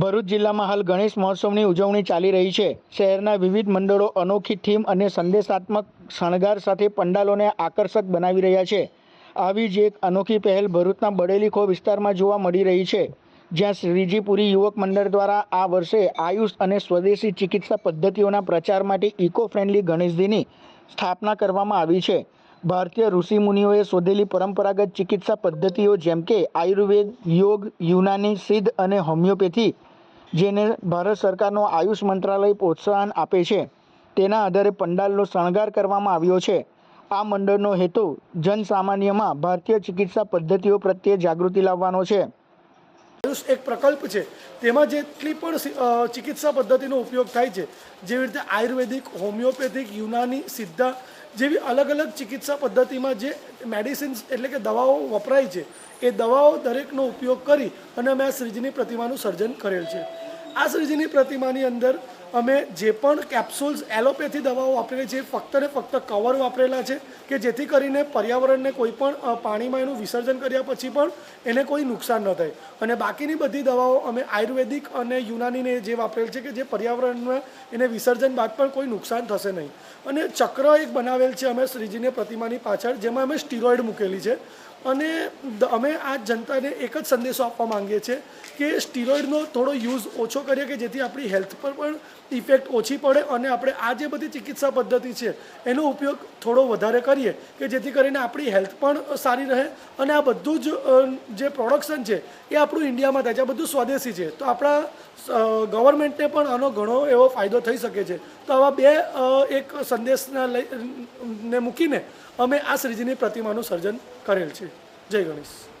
ભરૂચ જિલ્લામાં હાલ ગણેશ મહોત્સવની ઉજવણી ચાલી રહી છે. શહેરના વિવિધ મંડળો અનોખી થીમ અને સંદેશાત્મક શણગાર સાથે પંડાલોને આકર્ષક બનાવી રહ્યા છે. આવી જ એક અનોખી પહેલ ભરૂચના બડેલીખો વિસ્તારમાં જોવા મળી રહી છે. જ્યાં શ્રીજીપુરી યુવક મંડળ દ્વારા આ વર્ષે આયુષ અને સ્વદેશી ચિકિત્સા પદ્ધતિઓના પ્રચાર માટે ઇકો ફ્રેન્ડલી ગણેશજીની સ્થાપના કરવામાં આવી છે. ભારતીય ઋષિમુનિઓએ શોધેલી પરંપરાગત ચિકિત્સા પદ્ધતિઓ જેમ કે આયુર્વેદ, યોગ, યુનાની, સિદ્ધ અને હોમિયોપેથી જેને ભારત સરકારનો આયુષ મંત્રાલય પ્રોત્સાહન આપે છે. તેના આધારે પંડાલનો શણગાર કરવામાં આવ્યો છે. આ મંડળનો હેતુ જનસામાન્યમાં ભારતીય ચિકિત્સા પદ્ધતિઓ પ્રત્યે જાગૃતિ લાવવાનો છે. આયુષ એક પ્રકલ્પ છે. તેમાં જેટલી પણ ચિકિત્સા પદ્ધતિનો ઉપયોગ થાય છે, જેવી રીતે આયુર્વેદિક, હોમિયોપેથિક, યુનાની, સિદ્ધા જેવી અલગ અલગ ચિકિત્સા પદ્ધતિમાં જે મેડિસિન્સ એટલે કે દવાઓ વપરાય છે, એ દવાઓ દરેકનો ઉપયોગ કરી અને અમે આ શ્રીજીની પ્રતિમાનું સર્જન કરેલ છે. આ શ્રીજીની પ્રતિમાની અંદર અમે જે પણ કેપ્સ્યુલ્સ એલોપેથી દવાઓ વાપરેલી છે ફક્ત ને ફક્ત કવર વાપરેલા છે કે જેથી કરીને પર્યાવરણને કોઈ પણ પાણીમાં એનું વિસર્જન કર્યા પછી પણ એને કોઈ નુકસાન ન થાય. અને બાકીની બધી દવાઓ અમે આયુર્વેદિક અને યુનાનીને જે વાપરેલ છે કે જે પર્યાવરણમાં એને વિસર્જન બાદ પણ કોઈ નુકસાન થશે નહીં. અને ચક્ર એક બનાવેલ છે અમે શ્રીજીની પ્રતિમાની પાછળ, જેમાં અમે સ્ટીરોઇડ મૂકેલી છે. અને અમે આ જનતાને એક જ સંદેશો આપવા માંગીએ છીએ કે સ્ટીરોઇડનો થોડો યુઝ ઓછો કરીએ કે જેથી આપણી હેલ્થ પર પણ ઇફેક્ટ ઓછી પડે અને આપણે આ જે બધી ચિકિત્સા પદ્ધતિ છે, એનો ઉપયોગ થોડો વધારે કરીએ કે જેથી કરીને આપણી હેલ્થ પણ સારી રહે અને આ બધું જ જે પ્રોડક્શન છે, એ આપણું ઇન્ડિયામાં થાય છે. આ બધું સ્વદેશી છે. તો આપણા ગવર્મેન્ટને પણ આનો ઘણો એવો ફાયદો થઈ શકે છે. તો આવા બે એક સંદેશના લઈ ને મૂકીને અમે આ શ્રીજીની પ્રતિમાનું સર્જન કરેલ છે. じゃあ行かなです。